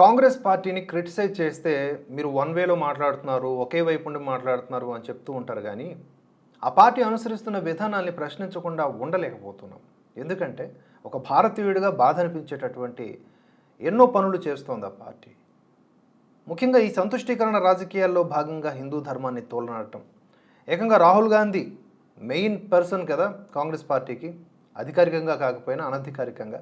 కాంగ్రెస్ పార్టీని క్రిటిసైజ్ చేస్తే మీరు వన్ వేలో మాట్లాడుతున్నారు ఒకే వైపు నుండి మాట్లాడుతున్నారు అని చెప్తూ ఉంటారు కానీ ఆ పార్టీ అనుసరిస్తున్న విధానాన్ని ప్రశ్నించకుండా ఉండలేకపోతున్నాం. ఎందుకంటే ఒక భారతీయుడిగా బాధ అనిపించేటటువంటి ఎన్నో పనులు చేస్తోంది ఆ పార్టీ. ముఖ్యంగా ఈ సంతుష్టీకరణ రాజకీయాల్లో భాగంగా హిందూ ధర్మాన్ని తోలనాడటం. ఏకంగా రాహుల్ గాంధీ మెయిన్ పర్సన్ కదా కాంగ్రెస్ పార్టీకి. అధికారికంగా కాకపోయినా అనధికారికంగా.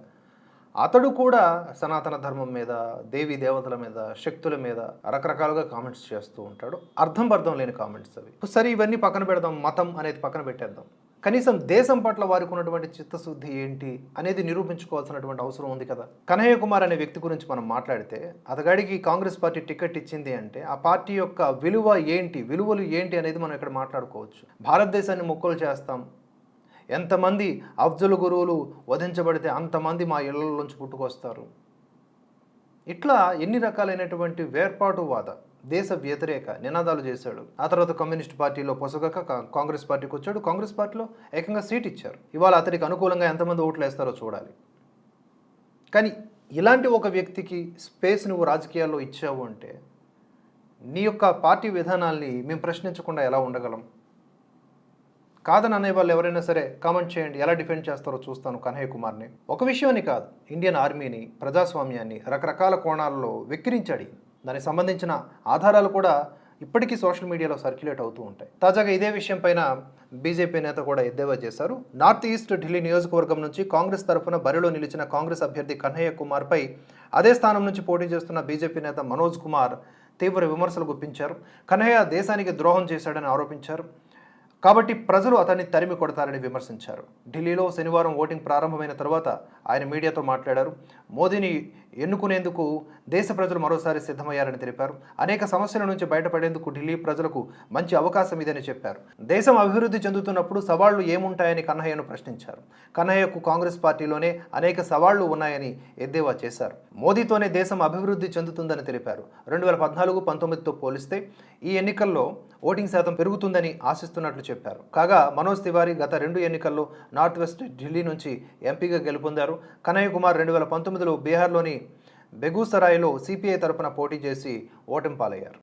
అతడు కూడా సనాతన ధర్మం మీద దేవి దేవతల మీద శక్తుల మీద రకరకాలుగా కామెంట్స్ చేస్తూ ఉంటాడు. అర్థం అర్థం లేని కామెంట్స్ అవి. సరే ఇవన్నీ పక్కన పెడదాం మతం అనేది పక్కన పెట్టేద్దాం. కనీసం దేశం పట్ల వారికి ఉన్నటువంటి చిత్తశుద్ధి ఏంటి అనేది నిరూపించుకోవాల్సినటువంటి అవసరం ఉంది కదా. కనయ్య కుమార్ అనే వ్యక్తి గురించి మనం మాట్లాడితే అతగాడికి కాంగ్రెస్ పార్టీ టికెట్ ఇచ్చింది అంటే ఆ పార్టీ యొక్క విలువ ఏంటి విలువలు ఏంటి అనేది మనం ఇక్కడ మాట్లాడుకోవచ్చు. భారతదేశాన్ని మొక్కలు చేస్తాం ఎంతమంది అఫ్జల్ గురువులు వధించబడితే అంతమంది మా ఇళ్ళలోంచి పుట్టుకొస్తారు? ఇట్లా ఎన్ని రకాలైనటువంటి వేర్పాటువాద దేశ వ్యతిరేక నినాదాలు చేశాడు. ఆ తర్వాత కమ్యూనిస్ట్ పార్టీలో పొసగక కాంగ్రెస్ పార్టీకి వచ్చాడు. కాంగ్రెస్ పార్టీలో ఏకంగా సీట్ ఇచ్చారు. ఇవాళ అతనికి అనుకూలంగా ఎంతమంది ఓట్లు వేస్తారో చూడాలి. కానీ ఇలాంటి ఒక వ్యక్తికి స్పేస్ నువ్వు రాజకీయాల్లో ఇచ్చావు అంటే నీ యొక్క పార్టీ విధానాల్ని మేము ప్రశ్నించకుండా ఎలా ఉండగలం? కాదని అనేవాళ్ళు ఎవరైనా సరే కామెంట్ చేయండి. ఎలా డిఫెండ్ చేస్తారో చూస్తాను కన్హయ్య కుమార్ని. ఒక విషయాన్ని కాదు. ఇండియన్ ఆర్మీని ప్రజాస్వామ్యాన్ని రకరకాల కోణాల్లో వెక్కిరించాడు. దానికి సంబంధించిన ఆధారాలు కూడా ఇప్పటికీ సోషల్ మీడియాలో సర్క్యులేట్ అవుతూ ఉంటాయి. తాజాగా ఇదే విషయం పైన బీజేపీ నేత కూడా ఎద్దేవా చేశారు. నార్త్ ఈస్ట్ ఢిల్లీ నియోజకవర్గం నుంచి కాంగ్రెస్ తరఫున బరిలో నిలిచిన కాంగ్రెస్ అభ్యర్థి కన్హయ్య కుమార్పై అదే స్థానం నుంచి పోటీ చేస్తున్న బీజేపీ నేత మనోజ్ కుమార్ తీవ్ర విమర్శలు గుప్పించారు. కన్హయ్య దేశానికి ద్రోహం చేశాడని ఆరోపించారు. కాబట్టి ప్రజలు అతన్ని తరిమి కొడతారని విమర్శించారు. ఢిల్లీలో శనివారం ఓటింగ్ ప్రారంభమైన తర్వాత ఆయన మీడియాతో మాట్లాడారు. మోదీని ఎన్నుకునేందుకు దేశ ప్రజలు మరోసారి సిద్ధమయ్యారని తెలిపారు. అనేక సమస్యల నుంచి బయటపడేందుకు ఢిల్లీ ప్రజలకు మంచి అవకాశం ఇదని చెప్పారు. దేశం అభివృద్ధి చెందుతున్నప్పుడు సవాళ్ళు ఏముంటాయని కన్నయ్యను ప్రశ్నించారు. కన్నయ్యకు కాంగ్రెస్ పార్టీలోనే అనేక సవాళ్ళు ఉన్నాయని ఎద్దేవా చేశారు. మోదీతోనే దేశం అభివృద్ధి చెందుతుందని తెలిపారు. రెండు వేల పద్నాలుగు పంతొమ్మిదితో పోలిస్తే ఈ ఎన్నికల్లో ఓటింగ్ శాతం పెరుగుతుందని ఆశిస్తున్నట్లు చెప్పారు. కాగా మనోజ్ తివారీ గత రెండు ఎన్నికల్లో నార్త్ వెస్ట్ ఢిల్లీ నుంచి ఎంపీగా గెలుపొందారు. కనయ్య కుమార్ రెండు వేల పంతొమ్మిదిలో బీహార్లోని బెగూసరాయ్లో సిపిఐ తరపున పోటీ చేసి ఓటమి పాలయ్యారు